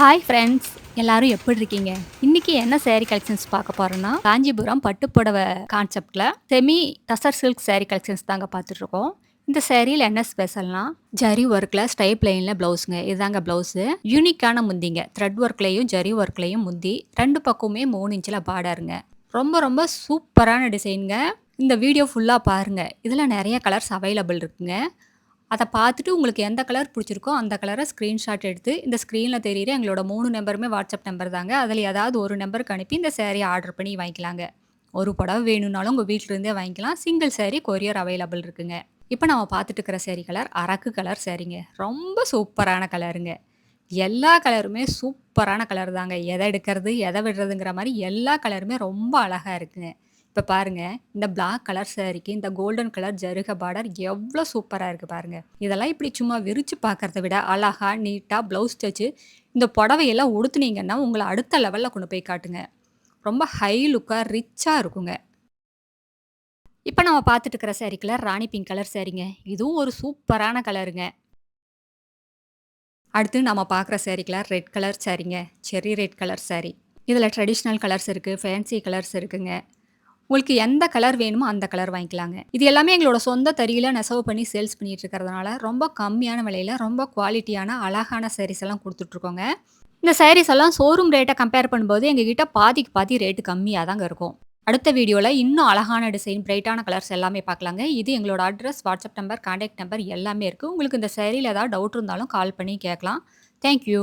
Hi friends எல்லாரும் எப்படி இருக்கீங்க? இன்னைக்கு என்ன சேரீ கலெக்ஷன்ஸ் பார்க்க போறோம்னா காஞ்சிபுரம் பட்டுப்புடவை கான்செப்ட்ல semi tussar silk saree collections தாங்க பார்த்துட்டு இருக்கோம் இந்த சேரீல என்ன ஸ்பெஷல்னா ஜரி ஒர்க்கில் ஸ்டைப் லைனில் ப்ளவுஸுங்க இதுதாங்க ப்ளவுஸு யூனிக்கான முந்திங்க. த்ரெட் ஒர்க்லேயும் ஜரி ஒர்க்லேயும் முந்தி ரெண்டு பக்கமுமே மூணு இன்ச்சில் பார்டருங்க ரொம்ப ரொம்ப சூப்பரான டிசைனுங்க இந்த வீடியோ ஃபுல்லாக பாருங்கள் இதில் நிறைய கலர்ஸ் அவைலபிள் இருக்குங்க. அதை பார்த்துட்டு உங்களுக்கு எந்த கலர் பிடிச்சிருக்கோ அந்த கலரை ஸ்க்ரீன்ஷாட் எடுத்து இந்த ஸ்க்ரீனில் தெரியுற எங்களோட மூணு நம்பருமே வாட்ஸ்அப் நம்பர் தாங்க. அதில் ஏதாவது ஒரு நம்பருக்கு அனுப்பி இந்த சேரீ ஆர்டர் பண்ணி வாங்கிக்கலாங்க. ஒரு புடவை வேணும்னாலும் உங்கள் வீட்டிலேருந்தே வாங்கிக்கலாம். சிங்கிள் சேரீ கொரியர் அவைலபிள் இருக்குங்க. இப்போ நம்ம பார்த்துட்டு இருக்கிற சேரீ கலர் அரக்கு கலர் சேரீங்க ரொம்ப சூப்பரான கலருங்க எல்லா கலருமே சூப்பரான கலர் தாங்க. எதை எடுக்கிறது எதை விடுறதுங்கிற மாதிரி எல்லா கலருமே ரொம்ப அழகாக இருக்குங்க. இப்போ பாருங்கள் இந்த பிளாக் கலர் சாரிக்கு இந்த கோல்டன் கலர் ஜருக பார்டர் எவ்வளோ சூப்பராக இருக்குது பாருங்கள் இதெல்லாம் இப்படி சும்மா விரித்து பார்க்குறத விட அழகா நீட்டாக ப்ளவுஸ் தச்சு இந்த புடவையெல்லாம் உடுத்துனீங்கன்னா உங்களை அடுத்த லெவலில் கொண்டு போய் காட்டுங்க. ரொம்ப ஹை லுக்காக ரிச்சாக இருக்குங்க. இப்போ நம்ம பார்த்துட்டு இருக்கிற saree கலர் ராணி பிங்க் கலர் சாரிங்க இதுவும் ஒரு சூப்பரான கலருங்க அடுத்து நம்ம பார்க்குற saree கலர் ரெட் கலர் சேரீங்க செரி ரெட் கலர் saree. இதில் ட்ரெடிஷ்னல் கலர்ஸ் இருக்குது ஃபேன்சி கலர்ஸ் இருக்குங்க. உங்களுக்கு எந்த கலர் வேணுமோ அந்த கலர் வாங்கிக்கலாங்க. இது எல்லாமே எங்களோட சொந்த தறியில் நெசவு பண்ணி சேல்ஸ் பண்ணிட்டு இருக்கிறதுனால ரொம்ப கம்மியான விலையில் ரொம்ப குவாலிட்டியான அழகான சாரீஸ் எல்லாம் கொடுத்துட்ருக்கோங்க இந்த சாரீஸ் எல்லாம் ஷோரூம் ரேட்டை கம்பேர் பண்ணும்போது எங்ககிட்ட பாதிக்கு பாதி ரேட்டு கம்மியாக தாங்க இருக்கும். அடுத்த வீடியோவில் இன்னும் அழகான டிசைன் பிரைட்டான கலர்ஸ் எல்லாமே பார்க்கலாங்க. இது எங்களோட address WhatsApp number contact number எல்லாமே இருக்குது உங்களுக்கு இந்த சேரீயில் ஏதாவது டவுட் இருந்தாலும் கால் பண்ணி கேட்கலாம். தேங்க்யூ